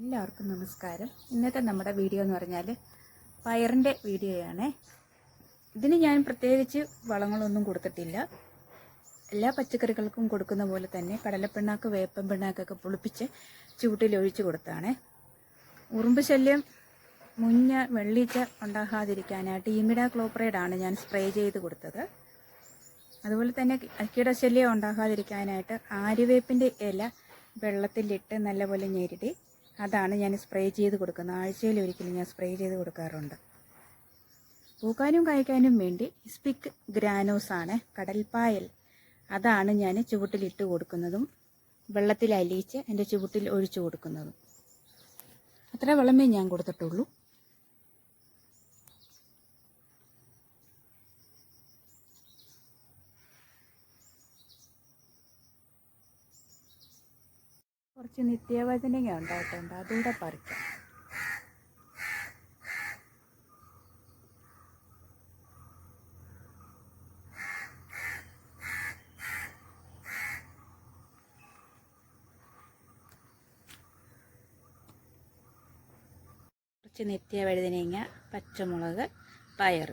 എല്ലാവർക്കും നമസ്കാരം. ഇന്നത്തെ നമ്മുടെ വീഡിയോ എന്ന് പറഞ്ഞാൽ പയറിന്റെ വീഡിയോയാണ്. ഇതിന് ഞാൻ പ്രത്യേകിച്ച് വളങ്ങളൊന്നും കൊടുത്തിട്ടില്ല. എല്ലാ പച്ചക്കറികൾക്കും കൊടുക്കുന്ന പോലെ തന്നെ കടലപ്പിണ്ണാക്ക് വേപ്പൻ പിണ്ണാക്കൊക്കെ പുളിപ്പിച്ച് ഒഴിച്ചു കൊടുത്താണ്. ഉറുമ്പ് ശല്യം മുഞ്ഞ വെള്ളീച്ച ഉണ്ടാകാതിരിക്കാനായിട്ട് ഇമിഡ ക്ലോപ്രൈഡാണ് ഞാൻ സ്പ്രേ ചെയ്ത് കൊടുത്തത്. അതുപോലെ തന്നെ കീടശല്യം ഉണ്ടാകാതിരിക്കാനായിട്ട് ആര്യവേപ്പിന്റെ ഇല വെള്ളത്തിലിട്ട് നല്ലപോലെ ഞെരുടി. അതാണ് ഞാൻ സ്പ്രേ ചെയ്ത് കൊടുക്കുന്നത്. ആഴ്ചയിൽ ഒരിക്കലും ഞാൻ സ്പ്രേ ചെയ്ത് കൊടുക്കാറുണ്ട്. പൂക്കാനും കായ്ക്കാനും വേണ്ടി സ്പിക് ഗ്രാനോസ് ആണ് കടൽപ്പായൽ. അതാണ് ഞാൻ ചുവട്ടിലിട്ട് കൊടുക്കുന്നതും വെള്ളത്തിൽ അലിയിച്ച് എന്റെ ചുവട്ടിൽ ഒഴിച്ചു കൊടുക്കുന്നതും. അത്ര വെള്ളമേ ഞാൻ കൊടുത്തിട്ടുള്ളൂ. കുറച്ച് നിത്യവചനങ്ങ ഉണ്ടായിട്ടുണ്ട്. അതുകൂടെ പറിക്കാം. കുറച്ച് നിത്യവഴുതനങ്ങ പച്ചമുളക് പയർ.